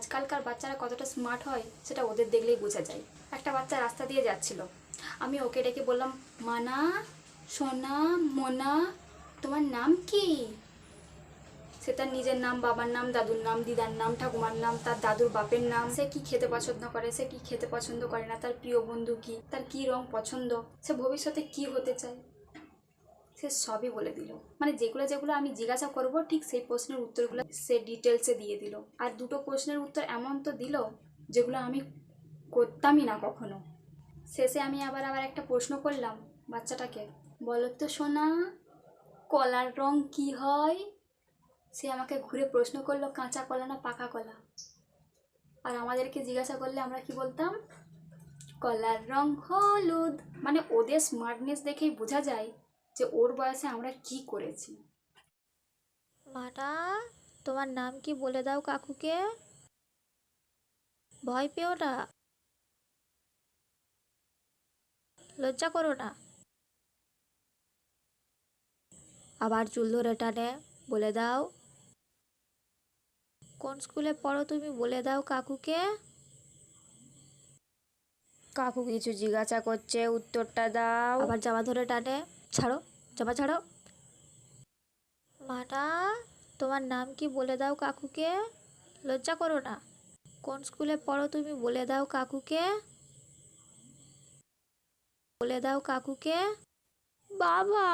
আজকালকার বাচ্চারা কতটা স্মার্ট হয়, সেটা ওদের দেখলেই বোঝা যায়। একটা বাচ্চা রাস্তা দিয়ে যাচ্ছিল। আমি ওকে ডেকে বললাম, মানা, সোনা, মোনা, তোমার নাম কি? সে তার নিজের নাম, বাবার নাম, দাদুর নাম, দিদার নাম, ঠাকুমার নাম, তার দাদুর বাপের নাম, সে কি খেতে পছন্দ করে, সে কি খেতে পছন্দ করে না, তার প্রিয় বন্ধু কি, তার কি রং পছন্দ, সে ভবিষ্যতে কি হতে চায়? সে সবই বলে দিল। মানে যেগুলো যেগুলো আমি জিজ্ঞাসা করব, ঠিক সেই প্রশ্নের উত্তরগুলো সে ডিটেলসে দিয়ে দিল। আর দুটো প্রশ্নের উত্তর এমন তো দিল যেগুলো আমি করতামই না কখনো। শেষে আমি আবার আবার একটা প্রশ্ন করলাম বাচ্চাটাকে। বলো তো সোনা, কলার রং কি হয়? সে আমাকে ঘুরে প্রশ্ন করল, কাঁচা কলা না পাকা কলা? আর আমাদেরকে জিজ্ঞাসা করলে আমরা কি বলতাম? কলার রং হলুদ। মানে ওদের স্মার্টনেস দেখেই বোঝা যায় যে ওর বয়সে আমরা কি করেছি? মাটা তোমার নাম কি বলে দাও কাকুকে? ভয় পেও না। লজ্জা করো না। আবার চুল ধরে টানে বলে দাও। কোন স্কুলে পড়ো তুমি বলে দাও কাকুকে। কাকু কিছু জিজ্ঞাসা করছে উত্তরটা দাও। আবার জামা ধরে টানে। ছাড়ো। জামা ছাড়ো মাটা, তোমার নাম কি বলে দাও কাকুকে? লজ্জা করো না। কোন স্কুলে পড়ো তুমি বলে দাও কাকুকে? বলে দাও কাকুকে। বাবা!